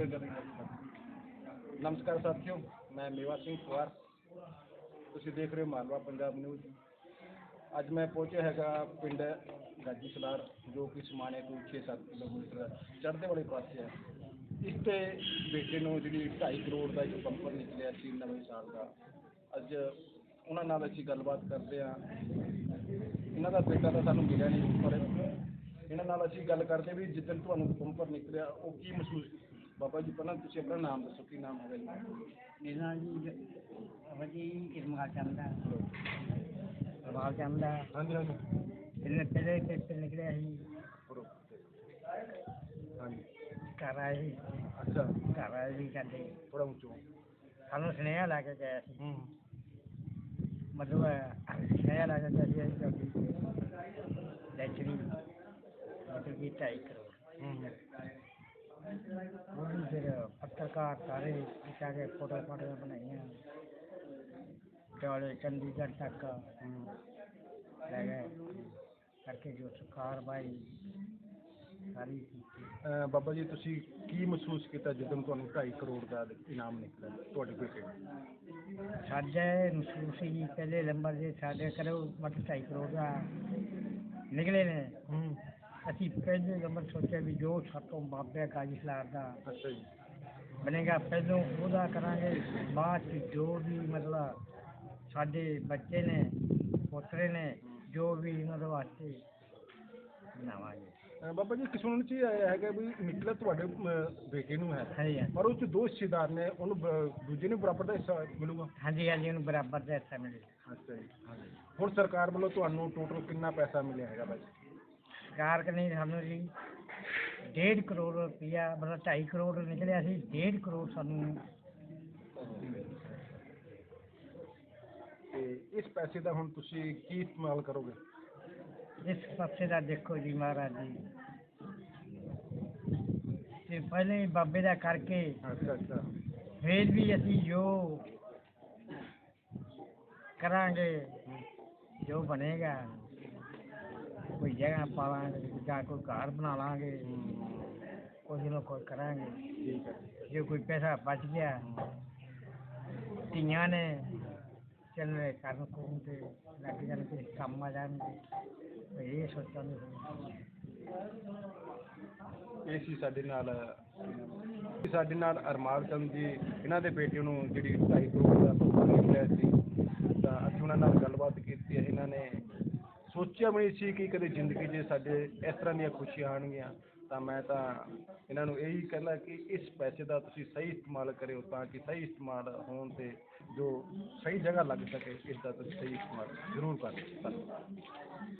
ਫਿਰ ਕਰਾਂਗੇ ਨਮਸਕਾਰ ਸਾਥੀਓ ਮੈਂ ਮੇਵਾ ਸਿੰਘ ਕੁਮਾਰ ਤੁਸੀਂ ਦੇਖ ਰਹੇ ਹੋ ਮਾਲਵਾ ਪੰਜਾਬ ਨਿਊਜ਼ ਅੱਜ ਮੈਂ ਪਹੁੰਚਿਆ ਹੈਗਾ ਪਿੰਡ ਗਾਜੀ ਸਲਾਰ ਜੋ ਕਿ ਸਮਾਣੇ ਤੋਂ 6-7 ਕਿਲੋਮੀਟਰ ਚੜ੍ਹਦੇ ਵਾਲੇ ਪਾਸੇ ਹੈ ਇਸ ਤੇ ਬੇਟੇ ਨੂੰ ਜਿਹੜੀ 2.5 ਕਰੋੜ ਦਾ ਇੱਕ ਪੰਪਰ ਨਿਕਲਿਆ ਸੀ ਨਵੇਂ ਸਾਲ ਦਾ ਅੱਜ ਉਹਨਾਂ ਨਾਲ ਅਸੀਂ ਗੱਲਬਾਤ ਕਰਦੇ ਹਾਂ ਇਹਨਾਂ ਦਾ ਬੇਟਾ ਤਾਂ ਸਾਨੂੰ ਮਿਲਿਆ ਨਹੀਂ ਪਰ ਇਹਨਾਂ ਨਾਲ ਅਸੀਂ ਗੱਲ ਕਰਦੇ ਵੀ ਜਿੱਦਣ ਤੁਹਾਨੂੰ ਬੰਪਰ ਨਿਕਲਿਆ ਉਹ ਕੀ ਮਹਿਸੂਸ ਬਾਬਾ ਜੀ ਪਹਿਲਾਂ ਤੁਸੀਂ ਆਪਣਾ ਨਾਮ ਦੱਸੋ ਕੀ ਨਾਮ ਹੈਗਾ ਜੀ ਮੇਰਾ ਜੀ ਵਜੀ ਇਸਮਾਲ ਚੰਦਾ ਰਵਾਲ ਚੰਦਾ ਹਾਂਜੀ ਹਾਂਜੀ। ਇਹਨੇ ਪਹਿਲੇ ਪੇਪਰ ਨਿਕਲਿਆ ਸੀ। ਕਰੋ ਹਾਂਜੀ। ਘਰ ਆਏ ਸੀ। ਅੱਛਾ। ਘਰ ਆਏ ਸੀ ਸਾਡੇ। ਥੋੜਾ ਉੱਚੋ। ਸਾਨੂੰ ਸੁਨੇਹਾ ਲਾ ਕੇ ਗਿਆ ਸੀ। ਹੂੰ। ਮਤਲਬ ਸੁਨੇਹਾ ਲਾ ਕੇ ਗਿਆ ਸੀ ਅਸੀਂ ਤੁਹਾਡੀ ਲੈਚਰੀ ਮਤਲਬ ਕਿ ਢਾਈ ਕਰੋੜ। ਹੂੰ। ਫਿਰ ਪੱਤਰਕਾਰ ਸਾਰੇ ਕਿਹਾ ਕੇ ਫੋਟੋ ਫੋਟੋ ਬਣਾਈਆਂ। ਚੌੜੇ ਚੰਡੀਗੜ੍ਹ ਤੱਕ ਹੂੰ ਲੈ ਗਏ। ਕਰਕੇ ਜੋ ਕਾਰਵਾਈ ਸਾਰੀ ਅਹ ਬਾਬਾ ਜੀ ਤੁਸੀਂ ਕੀ ਮਹਿਸੂਸ ਕੀਤਾ ਜਦੋਂ ਤੁਹਾਨੂੰ 2.5 ਕਰੋੜ ਦਾ ਇਨਾਮ ਨਿਕਲਿਆ ਤੁਹਾਡੇ ਬੇਟੇ ਨੂੰ ਸਾਡੇ ਮਹਿਸੂਸ ਹੀ ਪਹਿਲੇ ਨੰਬਰ ਦੇ ਸਾਡੇ ਕਰੋ ਮਤਲਬ ਢਾਈ ਕਰੋੜ ਦਾ ਨਿਕਲੇ ਨੇ। ਹੂੰ। ਅਸੀਂ ਪਹਿਲੇ ਨੰਬਰ ਸੋਚਿਆ ਵੀ ਜੋ ਸਾਤੋਂ ਬਾਬੇ ਕਾਜੀ ਸਲਾਰ ਦਾ ਅੱਛਾ ਜੀ। ਬਣੇਗਾ ਪਹਿਲੋਂ ਉਹਦਾ ਕਰਾਂਗੇ ਬਾਅਦ ਚ ਜੋ ਵੀ ਮਤਲਬ ਸਾਡੇ ਬੱਚੇ ਨੇ ਪੋਤਰੇ ਨੇ ਜੋ ਵੀ ਇਹਨਾਂ ਦੇ ਵਾਸਤੇ ਬਣਾਵਾਂਗੇ। ਅਹ ਬਾਬਾ ਜੀ ਕਿਸਮ ਚ ਇਹ ਆਇਆ ਹੈਗਾ ਵੀ ਨਿਕਲਿਆ ਤੁਹਾਡੇ ਬੇਟੇ ਨੂੰ ਹੈ। ਹਾਂਜੀ ਪਰ ਉਹ ਚ ਦੋ ਹਿੱਸੇਦਾਰ ਨੇ ਉਹਨੂੰ ਬ- ਦੂਜੇ ਨੂੰ ਬਰਾਬਰ ਦਾ ਹਿੱਸਾ ਮਿਲੂਗਾ? ਹਾਂਜੀ ਹਾਂਜੀ ਉਹਨੂੰ ਬਰਾਬਰ ਦਾ ਹਿੱਸਾ ਮਿਲੇ ਅੱਛਾ ਜੀ। ਹੁਣ ਸਰਕਾਰ ਵੱਲੋਂ ਤੁਹਾਨੂੰ ਟੋਟਲ ਕਿੰਨਾ ਪੈਸਾ ਮਿਲਿਆ ਹੈਗਾ ਬਾਈ? ਸਰਕਾਰ ਕਨੇ ਸਾਨੂੰ ਜੀ ਡੇਢ ਕਰੋੜ ਰੁਪਇਆ ਮਤਲਬ ਢਾਈ ਕਰੋੜ ਨਿਕਲਿਆ ਸੀ ਡੇਢ ਕਰੋੜ ਸਾਨੂੰ ਤੇ ਇਸ ਪੈਸੇ ਦਾ ਹੁਣ ਤੁਸੀਂ ਕੀ ਇਸਤੇਮਾਲ ਕਰੋਗੇ? ਇਸ ਪਾਸੇ ਦਾ ਦੇਖੋ ਜੀ ਮਹਾਰਾਜ ਜੀ। ਤੇ ਪਹਿਲੇ ਬਾਬੇ ਦਾ ਕਰਕੇ ਅੱਛਾ ਅੱਛਾ। ਫਿਰ ਵੀ ਅਸੀਂ ਜੋ ਕਰਾਂਗੇ ਜੋ ਬਣੇਗਾ ਕੋਈ ਜਗ੍ਹਾ ਪਾਵਾਂਗੇ ਜਾਂ ਕੋਈ ਘਰ ਬਣਾ ਲਾਂਗੇ ਕੁਝ ਨਾ ਕੁਝ ਕਰਾਂਗੇ। ਠੀਕ ਹੈ ਜੇ ਕੋਈ ਪੈਸਾ ਬਚ ਗਿਆ ਧੀਆਂ ਨੇ ਚੱਲਣੇ ਕਰਨ ਕੋਲ ਤੇ ਲੱਗ ਜਾਣਗੇ ਕੰਮ ਆ ਜਾਣਗੇ। ਤੇ ਇਹ ਸੋਚਾਂਗੇ ਇਹ ਸੀ ਸਾਡੇ ਨਾਲ ਸਾਡੇ ਨਾਲ ਅਰਮਾਨ ਚੰਦ ਜੀ ਇਹਨਾਂ ਦੇ ਬੇਟੇ ਨੂੰ ਜਿਹੜੀ 2.5 ਕਰੋੜ ਦਾ ਨਿਕਲਿਆ ਸੀ। ਤਾਂ ਅਸੀਂ ਉਹਨਾਂ ਨਾਲ ਗੱਲਬਾਤ ਕੀਤੀ ਹੈ ਇਹਨਾਂ ਨੇ ਸੋਚਿਆ ਵੀ ਨਹੀਂ ਸੀ ਕਿ ਕਦੇ ਜ਼ਿੰਦਗੀ 'ਚ ਸਾਡੇ ਇਸ ਤਰ੍ਹਾਂ ਦੀਆਂ ਖੁਸ਼ੀਆਂ ਆਉਣਗੀਆਂ। ਤਾਂ ਮੈਂ ਤਾਂ ਇਹਨਾਂ ਨੂੰ ਇਹੀ ਕਹਿੰਦਾ ਕਿ ਇਸ ਪੈਸੇ ਦਾ ਤੁਸੀਂ ਸਹੀ ਇਸਤੇਮਾਲ ਕਰਿਓ ਤਾਂ ਕਿ ਸਹੀ ਇਸਤੇਮਾਲ ਹੋਣ ਤੇ ਜੋ ਸਹੀ ਜਗ੍ਹਾ ਲੱਗ ਸਕੇ, ਇਸ ਦਾ ਤੁਸੀਂ ਸਹੀ ਇਸਤੇਮਾਲ ਜ਼ਰੂਰ ਕਰੋ ਧੰਨਵਾਦ।